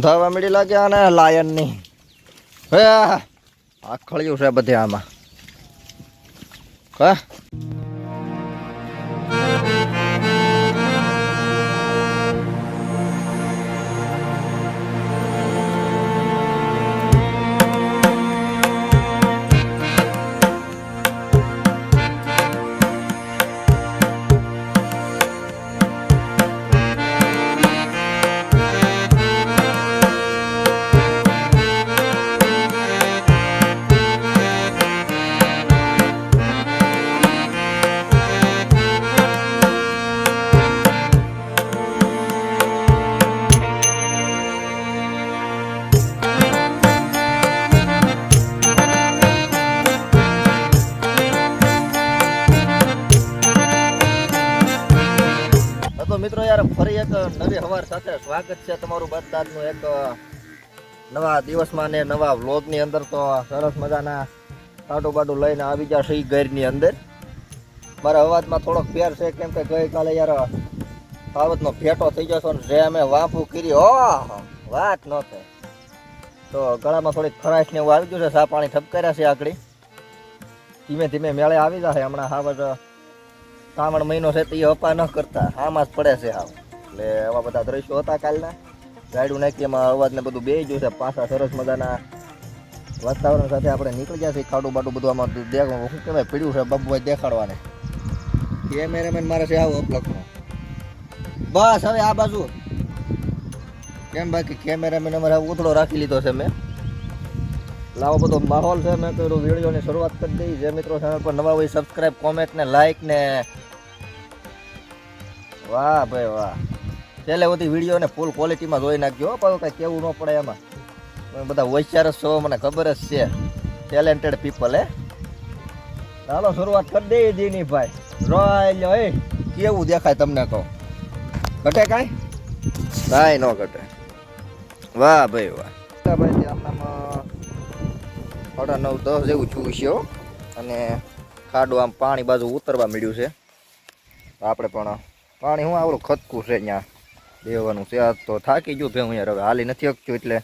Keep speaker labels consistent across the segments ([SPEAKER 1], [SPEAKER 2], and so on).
[SPEAKER 1] થવા મળી લાગે અને લાયનની હે આખળ્યું છે બધે આમાં. હા? નવી સાથે સ્વાગત છે તમારું બધાનું એક નવા દિવસમાં ને નવા વ્લોગની અંદર તો સરસ મજાના કાટું બાટું લઈને આવી જશે ઘરની અંદર. મારા અવાજમાં થોડોક ફેર છે, કેમ કે ગઈકાલે યાર સાવતનો ફેટો થઈ જશો ને જે અમે વાંપું કરી, હો, વાત ન તો ગળામાં થોડીક ખરાશ ને એવું આવી ગયું છે, સા પાણી ઠપકાર્યા છે આકડી ધીમે ધીમે મેળે આવી જશે હમણાં હાવજ શ્રાવણ મહિનો છે તે અપા ન કરતા આમાં જ પડે છે હાવ. એટલે આવા બધા દ્રશ્યો હતા કાલના. ગાડું નાખી, એમાં અવાજ ને બધું બે ગયું છે. પાછા સરસ મજાના વાતાવરણ સાથે આપણે નીકળી છીએ. ખાડું બાટું બધું આમાં દેખાવ શું કહેવાય, પીડ્યું છે બબુભાઈ દેખાડવાને. કેમેરામેન મારે છે આવું અપલકનો બસ, હવે આ બાજુ. કેમ બાકી કેમેરામેન અમારે ઉથળો રાખી લીધો છે મેં. લાવો બધો માહોલ છે. મેં કર્યું વિડીયોની શરૂઆત કરી દઈ. જે મિત્રો ચેનલ પર નવા હોય સબસ્ક્રાઈબ કોમેન્ટ ને લાઈક ને વાહ ભાઈ વાહ. છેલ્લે બધી વિડીયોને ફૂલ ક્વોલિટીમાં જોઈ નાખજો પણ કાંઈ કેવું ન પડે એમાં. બધા હોશિયાર જ મને ખબર જ છે. ટેલેન્ટેડ પીપલ હે. ચાલો, શરૂઆત કરી દઈએ જીની ભાઈ રોય એ. કેવું દેખાય તમને કહો. ઘટે કાંઈ? કાંઈ ન ઘટે. વાહ ભાઈ વાહ. ભાઈ ત્યાંનામાં સાડા નવ, દસ જેવું છું અને ખાડું આમ પાણી બાજુ ઉતરવા મળ્યું છે. આપણે પણ પાણી, હું આવડું ખતકું છે ત્યાં બેવાનું છે. આ તો થાકી ગયું ભેગું યાર. હવે હાલી નથી શકતું એટલે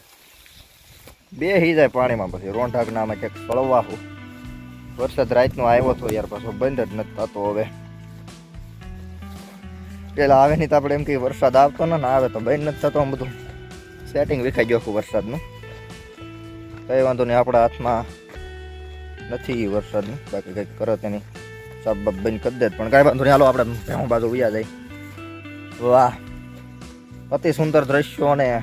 [SPEAKER 1] બે હી જાય પાણીમાં પછી. રોંઢાકના અમે ક્યાંક સળવા હું. વરસાદ રાતનો આવ્યો હતો યાર પાછો બંધ જ નથી થતો હવે. પેલા આવે નહીં તો આપણે એમ કે વરસાદ આવતો ને આવે તો બંધ નથી થતો બધું. સેટિંગ વિખાઈ ગયું આખું વરસાદનું. કંઈ વાંધો નહીં, આપણા હાથમાં નથી વરસાદનું. બાકી કંઈક કરો તેની. સાબ બંધ કરી દે પણ કાંઈ વાંધો નહીં. હાલો, આપણે ભેહું બાજુ ઉયા જાય. વાહ. અતિ સુંદર દ્રશ્યો અને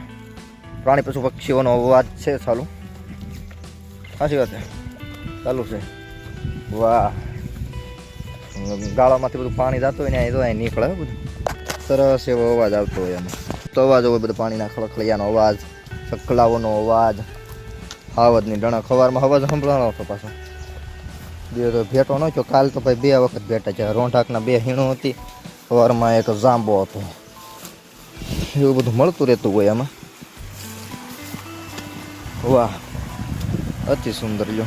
[SPEAKER 1] પ્રાણી પશુ પક્ષીઓનો અવાજ છે ચાલુ સાચી વાત છે. ચાલુ છે. વાહ. ગાળામાંથી બધું પાણી જતું હોય ને એ તો અહીં નીકળે બધું. સરસ એવો અવાજ આવતો હોય એમ. તો અવાજ હોય બધું પાણીના ખળખળિયાનો અવાજ, ચકલાઓનો અવાજ, હાવજની ડણા ખવારમાં અવાજ સંભળાણો હતો પાછો. બે તો ભેટો ન થયો કાલ તો ભાઈ બે વખત ભેટા છે. રોંઢાકના બે હીણો હતી. સવારમાં એક જાંબો હતો. એવું બધું મળતું રહેતું હોય એમાં વાહ, અતિ સુંદર જો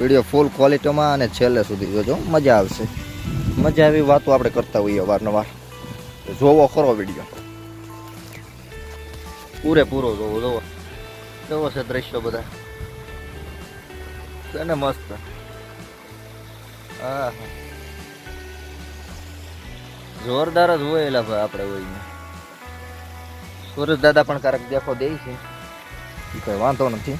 [SPEAKER 1] વીડિયો ફૂલ ક્વોલિટીમાં અને છેલ્લે સુધી જોજો, મજા આવશે. મજા આવી વાતો આપણે કરતા હોઈએ અવારનવાર જોવો ખરો વીડિયો. પૂરેપૂરો જોવો જોવો. કેવો છે દ્રશ્યો બધા? છે મસ્ત. આહા. જોરદાર જ હોય એલા ભાઈ આપણે હોય સુરજ દાદા પણ કારક દેખો દે છે. એ કોઈ વાંધો નથી.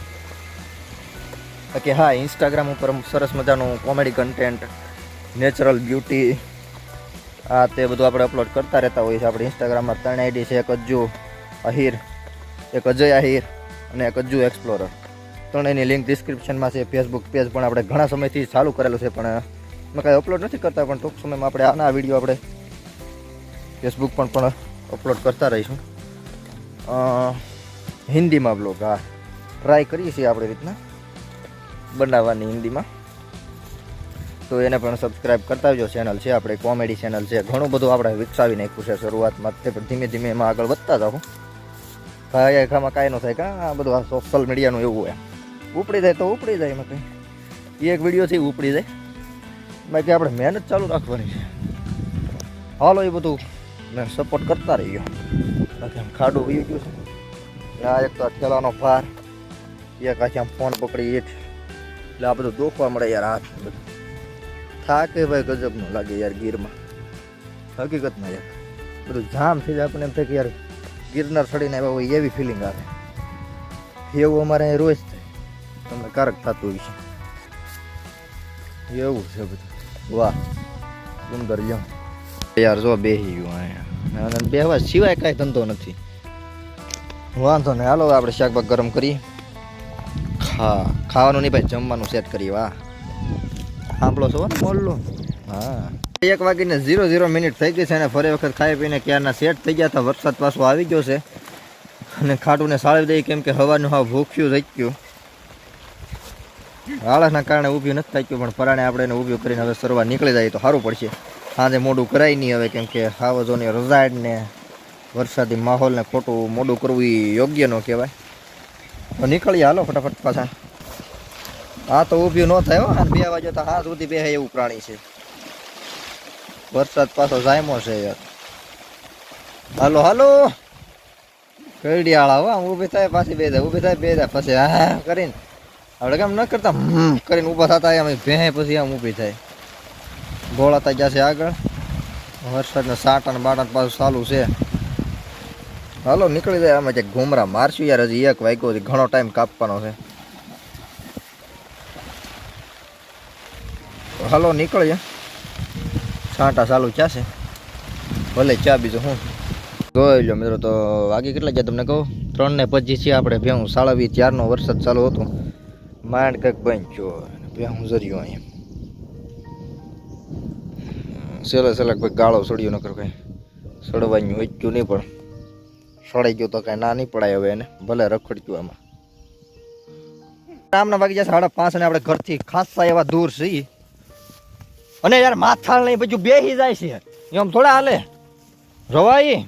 [SPEAKER 1] બાકી હા ઇન્સ્ટાગ્રામ ઉપર સરસ મજાનું કોમેડી કન્ટેન્ટ નેચરલ બ્યુટી આ તે બધું આપણે અપલોડ કરતા રહેતા હોઈએ છીએ. આપણે ઇન્સ્ટાગ્રામમાં ત્રણ આઈડી છે, એક અજ્જુ, અહીર, એક અજય આહિર અને એક અજ્જુ એક્સપ્લોરર ત્રણેયની લિંક ડિસ્ક્રિપ્શનમાં છે ફેસબુક પેજ પણ આપણે ઘણા સમયથી ચાલુ કરેલું છે, પણ મેં કાંઈ અપલોડ નથી કરતા, પણ ટૂંક સમયમાં આપણે આના વીડિયો આપણે ફેસબુક પણ પણ અપલોડ કરતા રહીશું. હિન્દીમાં બ્લોગ હા. ટ્રાય કરીએ છીએ આપણી રીતના બનાવવાની હિન્દીમાં. તો એને પણ સબસ્ક્રાઈબ કરતા આવજો. ચેનલ છે, આપણે કોમેડી ચેનલ છે. ઘણું બધું આપણે વિકસાવી નાખ્યું છે. શરૂઆતમાં તે, પણ ધીમે ધીમે એમાં આગળ વધતા જાઉં કાંઈ ખામાં કાંઈ ન થાય, કાં આ બધું આ સોશિયલ મીડિયાનું એવું હોય. ઉપડી જાય તો ઉપડી જાય એમાં કંઈ. એક વિડીયોથી ઉપડી જાય. બાકી આપણે મહેનત ચાલુ રાખવાની છે. હાલો એ બધું મેં સપોર્ટ કરતા રહીયો બાકી આમ ખાડું વયું ગયું છે. આ એક તો ઠેલાનો ભાર, એક આખી આમ ફોન પકડી એ એટલે આ બધું દોખવા મળે યાર હાથ બધું. થાકે ભાઈ ગજબનું લાગે યાર ગીરમાં. હકીકતમાં યાર. બધું જામ થઈ જાય આપણને એમ થાય કે યાર ગિરનાર ચડીને આવ્યા હોય એવી ફિલિંગ આવે. એવું અમારે અહીં રોજ થાય. તમને કારક થતું હોય છે. એવું છે બધું. વાહ. સુંદર યમ. યાર જો બેહી ગયું અહીંયા. બેહવા સિવાય કાંઈ ધંધો નથી. વાંધો નહીં હાલો આપણે શાકભાગ ગરમ કરી ખા ખાવાનું નહીં ભાઈ જમવાનું સેટ કરી વાહ. સાંભળો છો? ને મોલ્લો હા. એક વાગીને ઝીરો ઝીરો મિનિટ થઈ ગઈ છે અને ફરી વખત ખાઈ પીને ક્યારના સેટ થઈ ગયા હતા વરસાદ પાછો આવી ગયો છે. અને ખાટુંને સાળી દઈ કેમ કે હવાનું હા ભૂખ્યું થઈ ગયું. આળસના કારણે ઊભી નથી થઈ ગયું પણ પરાણે આપણે એને ઊભી કરીને હવે સરવા નીકળી જાય તો સારું પડશે. સાંજે મોડું કરાય નહીં હવે, કેમ કે હાવજોની રજાડ ને વરસાદી માહોલને ખોટું મોડું કરવું એ યોગ્ય ન કહેવાય. તો નીકળીએ, હાલો ફટાફટ પાછા. હા તો ઊભી ન થાય હો બે વાગે તો હા સુધી બે એવું પ્રાણી છે. વરસાદ પાછો જાયમો છે યાર. હાલો હાલો. કરડિયાળા હો ઊભી થાય, પાછી બે જાય, ઊભી થાય, બે જાય, પછી હા કરીને. આપણે કેમ ન કરતા? કરીને ઊભા થતા આમ ભે પછી આમ ઊભી થાય. ગોળાતા જશે આગળ. વરસાદના સાટા ને બાટા પાછું ચાલુ છે. હાલો, નીકળી જાય આમાં ક્યાંક ઘુમરા મારશું યાર, હજી એક વાગ્યો હજી ઘણો ટાઈમ કાપવાનો છે. તો હાલો, નીકળીએ. છાંટા ચાલુ ક્યાં છે. ભલે ચા બીજું હું જોઈ લો મિત્રો, તો વાગી કેટલા ગયા તમને કહું? ત્રણ ને પચીસ છે આપણે, ભેહું સાળવી ત્યારનો વરસાદ ચાલુ હતો. માંડ કંઈક બન્યો ભેહું જર્યો અહીંયા. સેલે સહેલા કોઈ ગાળો સડ્યો નકર કઈ. સડવાનું વચ્યું નહીં પણ સડાઈ ગયો તો કઈ ના નહીં પડાય હવે એને, ભલે રખડ્યું આમાં. રામના વાગી જશે સાડા પાંચ ને આપણે ઘરથી ખાસા એવા દૂર છીએ. અને યાર માથાળ નહીં બધું બેહી જાય છે. એમ થોડા હાલે. રવાઈ.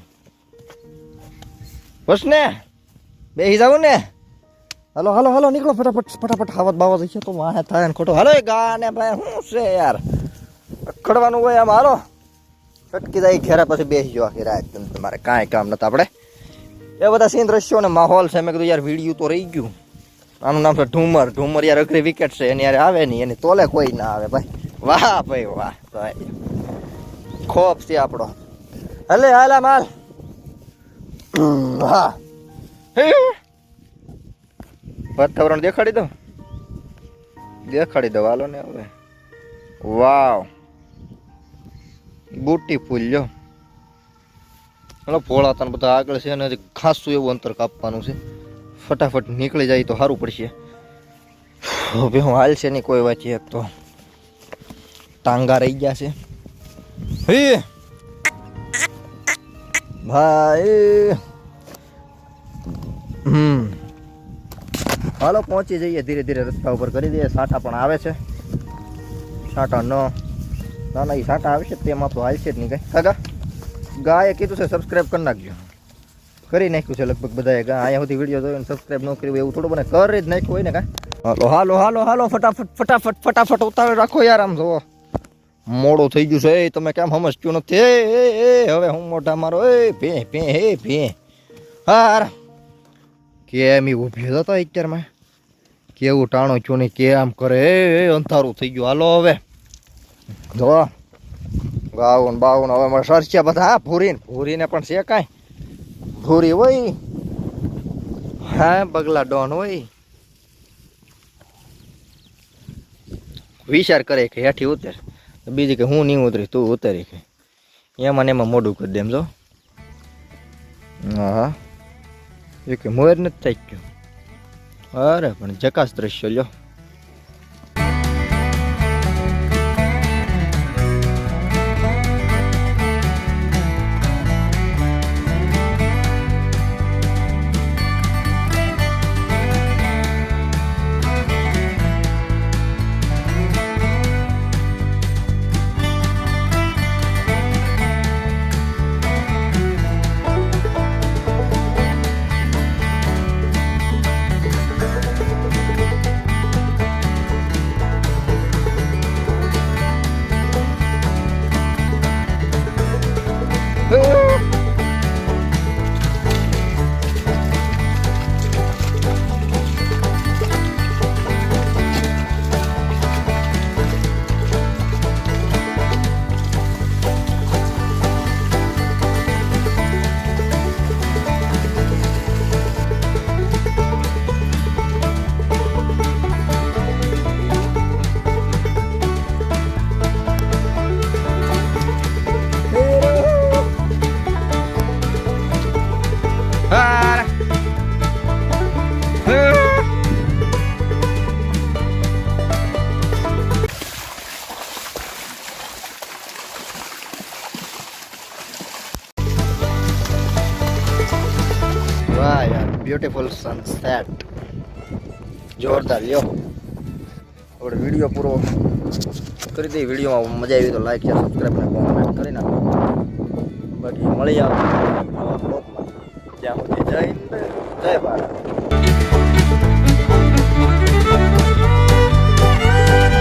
[SPEAKER 1] બસ ને. બેહી જાવ ને. હાલો, હલો હલો, નીકળો. ફટાફટ ફટાફટ, હાવત બાવત છે તો વાહે થાય ખોટો. હલો એ ગા ને ભાઈ, શું છે યાર? રખડવાનું હોય આમ હાલો. છટકી જાય, ઘેરા પછી બેસી જવા આખી રાત. તમારે કાંઈ કામ નતા આપણે એ બધા સીન દ્રશ્યો ને માહોલ છે. મેં કીધું, યાર વીડિયો તો રહી ગયું. આનું નામ છે ઢુમર. ઢુમર યાર અઘરી વિકેટ છે. એની યાર આવે નહીં. એની તોલે કોઈ ના આવે. ભાઈ, વાહ ભાઈ વાહ, ભાઈ. ખોફ છે આપણો. હલે, હાલા માલ હા. વાતાવરણ દેખાડી દો દેખાડી દો હાલો ને હવે. વાવ. બુટી ફૂલ જો હલો, ભોળા તને બધા આગળ છે અને ખાસું એવું અંતર કાપવાનું છે. ફટાફટ નીકળી જાય તો સારું પડશે. હવે હું હાલશે નહીં કોઈ વાત એક તો ટાંગા રહી ગયા છે. હે! ભાઈ! હમ. હાલો, પહોંચી જઈએ ધીરે ધીરે રસ્તા ઉપર. કરી દઈએ સાટા પણ આવે છે. સાટા ન ના ના એ સાટા આવશે તેમાં તો હાલશે જ નહીં કાંઈ. કાકા, ગાયે કીધું છે સબસ્ક્રાઈબ કરી નાખજો. કરી નાખ્યું છે લગભગ બધાએ. ગા, અહીંયા સુધી વીડિયો જોયો સબસ્ક્રાઈબ ન કર્યું એવું થોડું મને કરી જ નાખ્યું હોય ને કાંઈ હાલો હાલો હાલો હાલો, ફટાફટ ફટાફટ ફટાફટ ઉતાવળ રાખો યાર આમ જોવો. મોડું થઈ ગયું છે. એ, તમે કેમ સમજતું નથી? એ એ હવે હું મોઢા મારો. એ, ભે ભે હે ભે. હાર. કેમ એ ઊભી હતો અત્યારમાં? કેવું ટાણો છું ને કેમ કરે? એ, અંધારું થઈ ગયું. હાલો, હવે. જો, બાવન બાવન, હવે સરસ્યા બધા, હા, ભૂરીને ભૂરીને પણ છે કાંઈ. ભૂરી હોય, હા, બગલા ડોન હોય. વિચાર કરે કે હેઠી ઉતર. બીજી કે હું નહીં ઉતરી, તું ઉતરી કે. એમાં ને એમાં મોઢું કરી દેમ, જો. હા. એ કે મોર નથી થઈ ગયું અરે, પણ જકાસ દ્રશ્ય લ્યો. બ્યુટીફુલ સનસેટ જોરદાર, લ્યો. આપણે વીડિયો પૂરો કરી દઈએ. વિડીયોમાં મજા આવી તો લાઈક શેર સબસ્ક્રાઈબ અને કોમેન્ટ કરી નાખો. બાકી મળી આવે નવા જય ભારત.